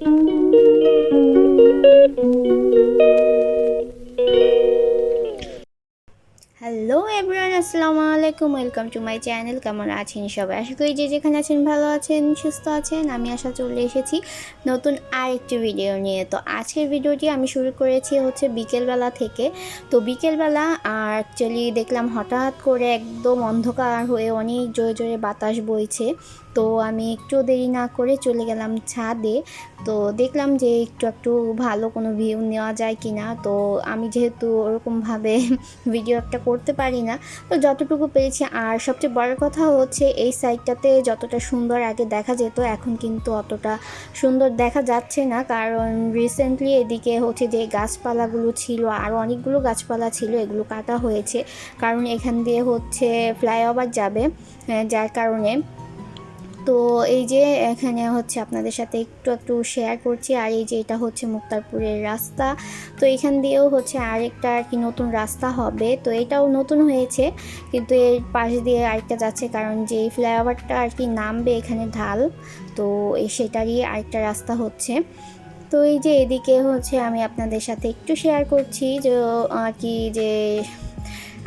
Música আলাইকুম welcome to my channel কেমন আছেন সবাই? আশা করি যে যেখানে আছেন ভালো আছেন, সুস্থ আছেন। আমি আশা চলে এসেছি নতুন আরেকটি ভিডিও নিয়ে। তো আজকের ভিডিওটি আমি শুরু করেছি হচ্ছে বিকেলবেলা থেকে। তো বিকেলবেলা আর অ্যাকচুয়ালি দেখলাম হঠাৎ করে একদম অন্ধকার হয়ে অনেক জোরে জোরে বাতাস বইছে। তো আমি একটু দেরি না করে চলে গেলাম ছাদে। তো দেখলাম যে একটু একটু ভালো কোনো ভিউ নেওয়া যায় কি না তো আমি যেহেতু ওরকমভাবে ভিডিও একটা করতে পারি না। তো যতটুকু পেরেছি আর সবচেয়ে বড় কথা হচ্ছে, এই সাইডটাতে যতটা সুন্দর আগে দেখা যেত, এখন কিন্তু অতটা সুন্দর দেখা যাচ্ছে না। কারণ রিসেন্টলি এদিকে হচ্ছে যে গাছপালাগুলো ছিল, আর অনেকগুলো গাছপালা ছিল, এগুলো কাটা হয়েছে। কারণ এখান দিয়ে হচ্ছে ফ্লাইওভার যাবে যার কারণে তো এই যে এখানে হচ্ছে আপনাদের সাথে একটু একটু শেয়ার করছি, আর এই যে এটা হচ্ছে মুক্তারপুরের রাস্তা। তো এখান দিয়েও হচ্ছে আরেকটা আর কি নতুন রাস্তা হবে। তো এটাও নতুন হয়েছে, কিন্তু এর পাশ দিয়ে আরেকটা যাচ্ছে, কারণ যে ফ্লাইওভারটা আর কি নামবে এখানে ঢাল, তো এই সেটারই আরেকটা রাস্তা হচ্ছে। তো এই যে এদিকে হচ্ছে আমি আপনাদের সাথে একটু শেয়ার করছি, যে আর কি যে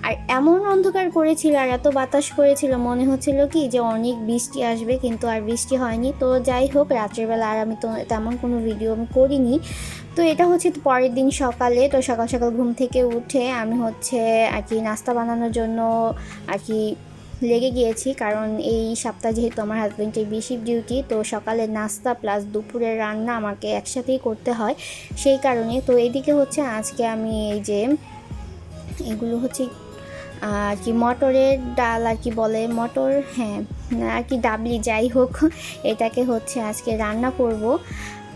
আর এমন অন্ধকার করেছিল আর এত বাতাস করেছিল, মনে হচ্ছিল কি যে অনেক বৃষ্টি আসবে কিন্তু আর বৃষ্টি হয়নি। তো যাই হোক রাত্রেবেলা আর আমি তো তেমন কোনো ভিডিও আমি করিনি। তো এটা হচ্ছে পরের দিন সকালে, তো সকাল সকাল ঘুম থেকে উঠে আমি হচ্ছে আর কি নাস্তা বানানোর জন্য আর কি লেগে গিয়েছি। কারণ এই সপ্তাহ যেহেতু আমার হাজব্যান্ডের বেশি ডিউটি তো সকালের নাস্তা প্লাস দুপুরের রান্না আমাকে একসাথেই করতে হয়। সেই কারণে তো এইদিকে হচ্ছে আজকে আমি এই যে, এগুলো হচ্ছে আর কি মটরের ডাল আর কি বলে, মটর হ্যাঁ আর কি ডাবলি যাই হোক, এটাকে হচ্ছে আজকে রান্না করব।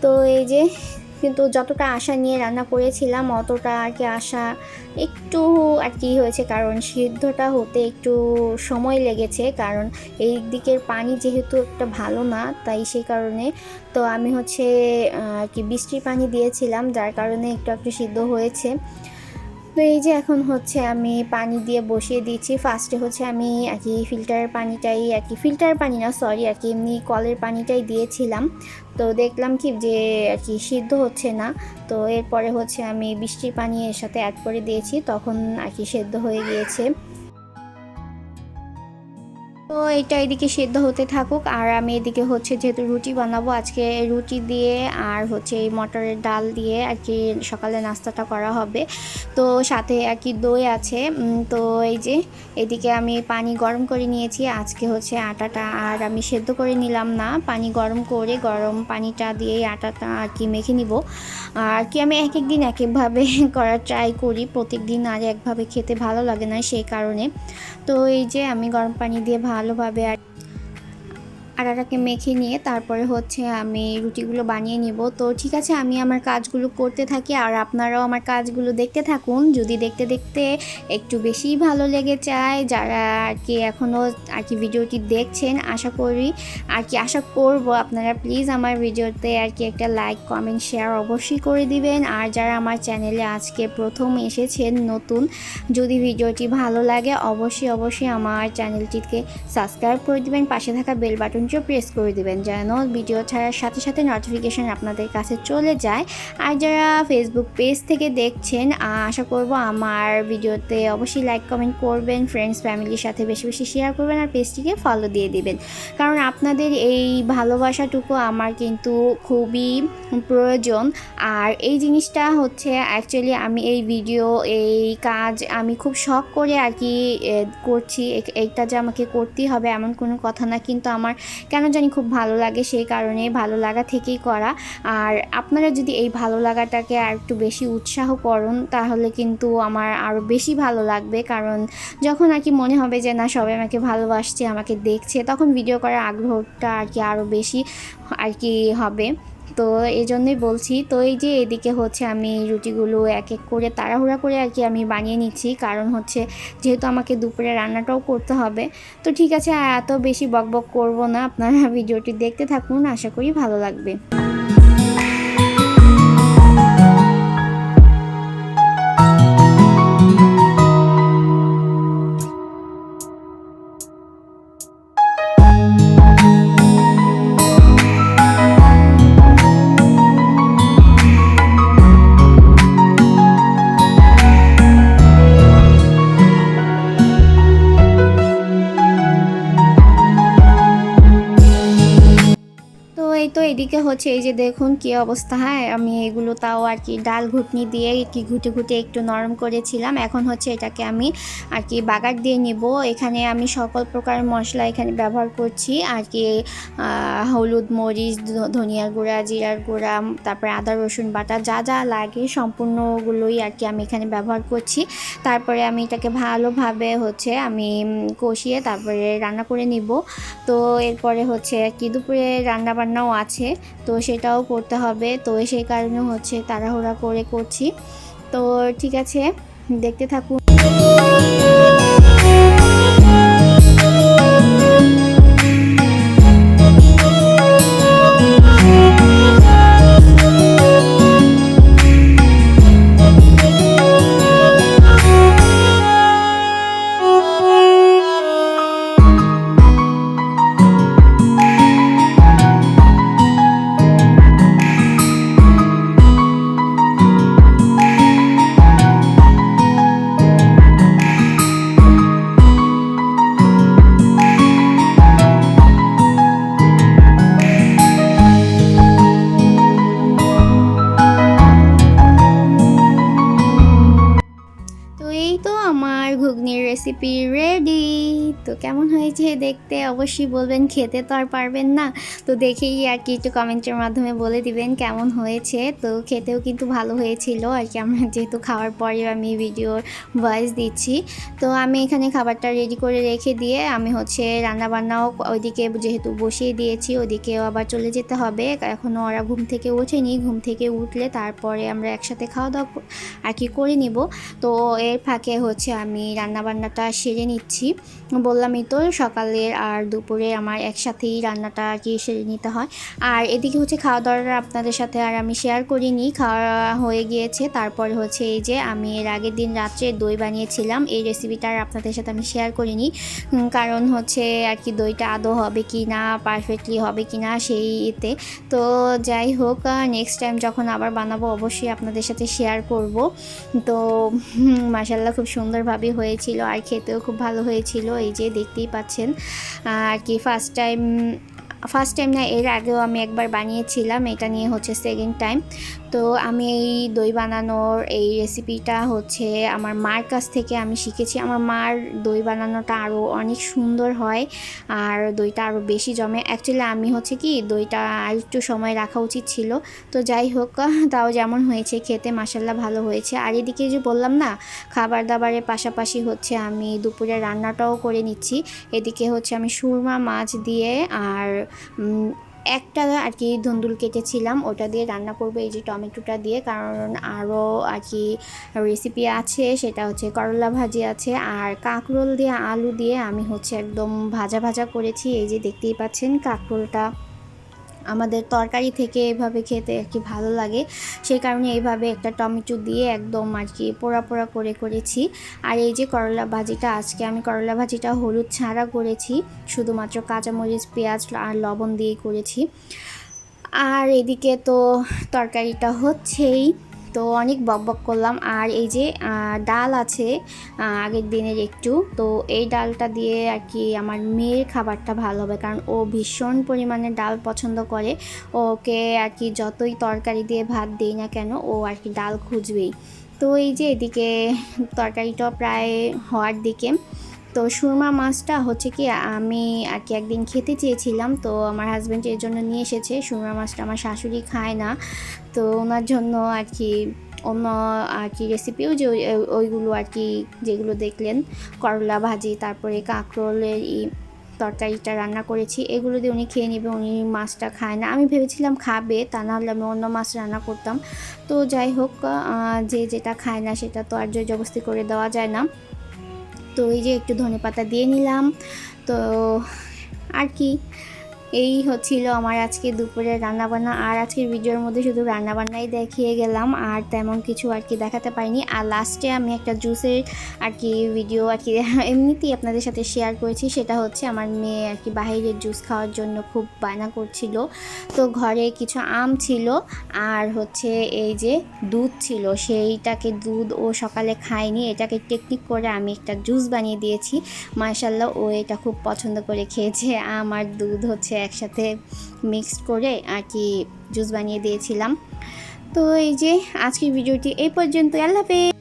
তো এই যে, কিন্তু যতটা আশা নিয়ে রান্না করেছিলাম, অতটা আর কি আশা একটু আর কি হয়েছে, কারণ সিদ্ধটা হতে একটু সময় লেগেছে, কারণ এই দিকের পানি যেহেতু একটা ভালো না, তাই সেই কারণে তো আমি হচ্ছে কি বৃষ্টির পানি দিয়েছিলাম, যার কারণে একটু একটু সিদ্ধ হয়েছে। তো এই যে এখন হচ্ছে আমি পানি দিয়ে বসিয়ে দিচ্ছি। ফার্স্টে হচ্ছে আমি আর কি ফিল্টার পানিটাই আর কি ফিল্টার পানি না সরি আর কি এমনি কলের পানিটাই দিয়েছিলাম। তো দেখলাম কি যে আর কি সিদ্ধ হচ্ছে না। তো এরপরে হচ্ছে আমি বৃষ্টির পানি এর সাথে অ্যাড করে দিয়েছি। তখন আর কি সেদ্ধ হয়ে গিয়েছে। তো এটা এদিকে সেদ্ধ হতে থাকুক, আর আমি এদিকে হচ্ছে যেহেতু রুটি বানাবো, আজকে রুটি দিয়ে আর হচ্ছে এই মটরের ডাল দিয়ে আর কি সকালে নাস্তাটা করা হবে। তো সাথে আর কি দই আছে তো এই যে এদিকে আমি পানি গরম করে নিয়েছি, আজকে হচ্ছে আটাটা আর আমি সেদ্ধ করে নিলাম না, পানি গরম করে গরম পানিটা দিয়ে আটাটা আর কি মেখে নিব। আর কি আমি এক এক দিন এক একভাবে করার ট্রাই করি প্রত্যেক দিন আর একভাবে খেতে ভালো লাগে না সেই কারণে। তো এই যে আমি গরম পানি দিয়ে ভালোভাবে আর আটাটাকে মেখে নিয়ে তারপরে হচ্ছে আমি রুটিগুলো বানিয়ে নিব। তো ঠিক আছে, আমি আমার কাজগুলো করতে থাকি আর আপনারাও আমার কাজগুলো দেখতে থাকুন। যদি দেখতে দেখতে একটু বেশি ভালো লেগে যায়, যারা আর কি এখনও আর কি ভিডিওটি দেখছেন, আশা করি আর কি আশা করব আপনারা প্লিজ আমার ভিডিওতে আর কি একটা লাইক কমেন্ট শেয়ার অবশ্যই করে দিবেন। আর যারা আমার চ্যানেলে আজকে প্রথম এসেছেন, নতুন, যদি ভিডিওটি ভালো লাগে অবশ্যই অবশ্যই আমার চ্যানেলটিকে সাবস্ক্রাইব করে দিবেন। পাশে থাকা বেল বাটনটিও প্রেস করে দেবেন যেন ভিডিও ছাড়ার সাথে সাথে নোটিফিকেশন আপনাদের কাছে চলে যায়। আর যারা ফেসবুক পেজ থেকে দেখছেন আশা করব আমার ভিডিওতে অবশ্যই লাইক কমেন্ট করবেন ফ্রেন্ডস ফ্যামিলির সাথে বেশি বেশি শেয়ার করবেন আর পেজটিকে ফলো দিয়ে দিবেন। কারণ আপনাদের এই ভালোবাসাটুকু আমার কিন্তু খুবই প্রয়োজন। আর এই জিনিসটা হচ্ছে অ্যাকচুয়ালি আমি এই ভিডিও এই কাজ আমি খুব শখ করে আর কি করছি। এইটা যে আমাকে করতেই হবে এমন কোনো কথা না, কিন্তু আমার কেন জানি খুব ভালো লাগে সেই কারণে ভালো লাগা থেকেই করা। আর আপনারা যদি এই ভালো লাগাটাকে আর একটু বেশি উৎসাহ করুন, তাহলে কিন্তু আমার আরও বেশি ভালো লাগবে। কারণ যখন আর কি মনে হবে যে, না, সবাই আমাকে ভালোবাসছে, আমাকে দেখছে, তখন ভিডিও করার আগ্রহটা আর কি আরও বেশি আর কি হবে। তো এই জন্যই বলছি, তো এই যে এদিকে হচ্ছে আমি রুটিগুলো এক এক করে তাড়াহুড়া করে আর কি আমি বানিয়ে নিচ্ছি। কারণ হচ্ছে যেহেতু আমাকে দুপুরে রান্নাটাও করতে হবে, তো ঠিক আছে এত বেশি বকবক করব না। আপনারা ভিডিওটি দেখতে থাকুন, আশা করি ভালো লাগবে। হচ্ছে এই যে দেখুন কি অবস্থা হ্যাঁ আমি এগুলো তাও আর কি ডাল ঘুটনি দিয়ে কি ঘুটে ঘুটে একটু নরম করেছিলাম। এখন হচ্ছে এটাকে আমি আর কি বাগার দিয়ে নিব। এখানে আমি সকল প্রকার মশলা এখানে ব্যবহার করছি। আর কি হলুদ মরিচ ধনিয়ার গুঁড়া, জিরার গুঁড়া, তারপরে আদা, রসুন বাটা, যা যা লাগে সম্পূর্ণগুলোই আর কি আমি এখানে ব্যবহার করছি। তারপরে আমি এটাকে ভালোভাবে হচ্ছে আমি কষিয়ে তারপরে রান্না করে নিব। তো এরপরে হচ্ছে আর কি দুপুরে রান্না বান্নাও আছে। তো সেটাও করতে হবে। তো সেই কারণে হচ্ছে তাড়াহুড়া করে করছি। তো ঠিক আছে, দেখতে থাকুন। ঘুগনির রেসিপি রেডি তো কেমন হয়েছে দেখতে? অবশ্যই বলবেন, খেতে তো আর পারবেন না। তো দেখেই আর কি একটু কমেন্টের মাধ্যমে বলে দিবেন কেমন হয়েছে। তো খেতেও কিন্তু ভালো হয়েছিল। আর কি আমরা যেহেতু খাওয়ার পরে আমি ভিডিওর ভয়েস দিচ্ছি। তো আমি এখানে খাবারটা রেডি করে রেখে দিয়ে আমি হচ্ছে রান্না বান্নাও ওইদিকে যেহেতু বসিয়ে দিয়েছি ওদিকেও আবার চলে যেতে হবে। এখনও ওরা ঘুম থেকে ওঠেনি। ঘুম থেকে উঠলে তারপরে আমরা একসাথে খাওয়া দাওয়া আর কি করে নিব। তো এর ফাঁকে হচ্ছে আমি রান্নাবান্নাটা সেরে নিচ্ছি। বললামই তো সকালের আর দুপুরে আমার একসাথেই রান্নাটা আর কি সেরে নিতে হয়। আর এদিকে হচ্ছে খাওয়া দাওয়াটা আপনাদের সাথে আর আমি শেয়ার করিনি। খাওয়া হয়ে গিয়েছে, তারপরে হচ্ছে এই যে আমি এর আগের দিন রাত্রে দই বানিয়েছিলাম। এই রেসিপিটা আর আপনাদের সাথে আমি শেয়ার করিনি। কারণ হচ্ছে আর কি দইটা আদৌ হবে কি না পারফেক্টলি হবে কি না সেই এতে তো যাই হোক নেক্সট টাইম যখন আবার বানাবো অবশ্যই আপনাদের সাথে শেয়ার করব। তো মাসাল্লাহ খুব সুন্দরভাবে হয়েছিল আর খেতেও খুব ভালো হয়েছিল, এই যে দেখতেই পাচ্ছেন। আর কি ফার্স্ট টাইম ফার্স্ট টাইম না, এর আগেও আমি একবার বানিয়েছিলাম, এটা নিয়ে হচ্ছে সেকেন্ড টাইম তো আমি এই দই বানানোর এই রেসিপিটা হচ্ছে আমার মার কাছ থেকে আমি শিখেছি। আমার মার দই বানানোটা আরও অনেক সুন্দর হয় আর দইটা আরও বেশি জমে। অ্যাকচুয়ালি আমি হচ্ছে কি দইটা আর একটু সময় রাখা উচিত ছিল। তো যাই হোক, তাও যেমন হয়েছে, খেতে মাসাল্লাহ ভালো হয়েছে। আর এদিকে যে বললাম না খাবার দাবারের পাশাপাশি হচ্ছে আমি দুপুরে রান্নাটাও করে নিচ্ছি। এদিকে হচ্ছে আমি সুরমা মাছ দিয়ে আর একটা আর কি ধুন্দুল কেটেছিলাম, ওটা দিয়ে রান্না করব এই যে টমেটোটা দিয়ে, কারণ আরও আর কি রেসিপি আছে, সেটা হচ্ছে করলা ভাজি আছে, আর কাঁকরোল দিয়ে আলু দিয়ে আমি হচ্ছে একদম ভাজা ভাজা করেছি, এই যে দেখতেই পাচ্ছেন কাঁকরোলটা। আমাদের তরকারি থেকে এভাবে খেতে আর কি ভালো লাগে। সেই কারণে এইভাবে একটা টমেটো দিয়ে একদম আর কি পোড়া পোড়া করে করেছি। আর এই যে করলা ভাজিটা, আজকে আমি করলা ভাজিটা হলুদ ছাড়া করেছি। শুধুমাত্র কাঁচামরিচ, পেঁয়াজ আর লবণ দিয়ে করেছি। আর এদিকে তো তরকারিটা হচ্ছেই। তো অনেক বক বক করলাম। আর এই যে ডাল আছে আগের দিনের একটু, তো এই ডালটা দিয়ে আর কি আমার মেয়ের খাবারটা ভালো হবে। কারণ ও ভীষণ পরিমাণে ডাল পছন্দ করে। ওকে আর কি যতই তরকারি দিয়ে ভাত দিই না কেন, ও আর কি ডাল খুঁজবেই। তো এই যে এদিকে তরকারিটা প্রায় হওয়ার দিকে। তো সুরমা মাছটা হচ্ছে কি, আমি আর কি একদিন খেতে চেয়েছিলাম, তো আমার হাজব্যান্ড এর জন্য নিয়ে এসেছে। সুরমা মাছটা আমার শাশুড়ি খায় না, তো ওনার জন্য আর কি অন্য আর কি রেসিপিও যে ওই- ওই- ওইগুলো আর কি যেগুলো দেখলেন, করলা ভাজি, তারপরে কাঁকরোলের তরকারিটা রান্না করেছি, এগুলো দিয়ে উনি খেয়ে নেবে, উনি মাছটা খায় না। আমি ভেবেছিলাম খাবে, তা না হলে আমি অন্য মাছ রান্না করতাম। তো যাই হোক যে যেটা খায় না সেটা তো আর জোর জবস্তি করে দেওয়া যায় না। তো এই যে একটু ধনে পাতা দিয়ে নিলাম। তো আর কি। এই হচ্ছিল আমার আজকে দুপুরের রান্নাবান্না। আর আজকের ভিডিওর মধ্যে শুধু রান্নাবান্নাই দেখিয়ে গেলাম, আর তেমন কিছু আর কি দেখাতে পারিনি। আর লাস্টে আমি একটা জুসের আর কি ভিডিও আর কি এমনিতেই আপনাদের সাথে শেয়ার করেছি, সেটা হচ্ছে আমার মেয়ে আর কি বাহিরের জুস খাওয়ার জন্য খুব বায়না করছিল। তো ঘরে কিছু আম ছিল, আর হচ্ছে এই যে দুধ ছিল, সেইটাকে দুধ ও সকালে খায়নি। এটাকে টেকনিক করে আমি একটা জুস বানিয়ে দিয়েছি। মাশাল্লাহ ও এটা খুব পছন্দ করে খেয়েছে। আম আর দুধ হচ্ছে একসাথে মিক্সড করে আর কি জুস বানিয়ে দিয়েছিলাম। তো এই যে আজকের ভিডিওটি এই পর্যন্ত আল্লাহ হাফেজ।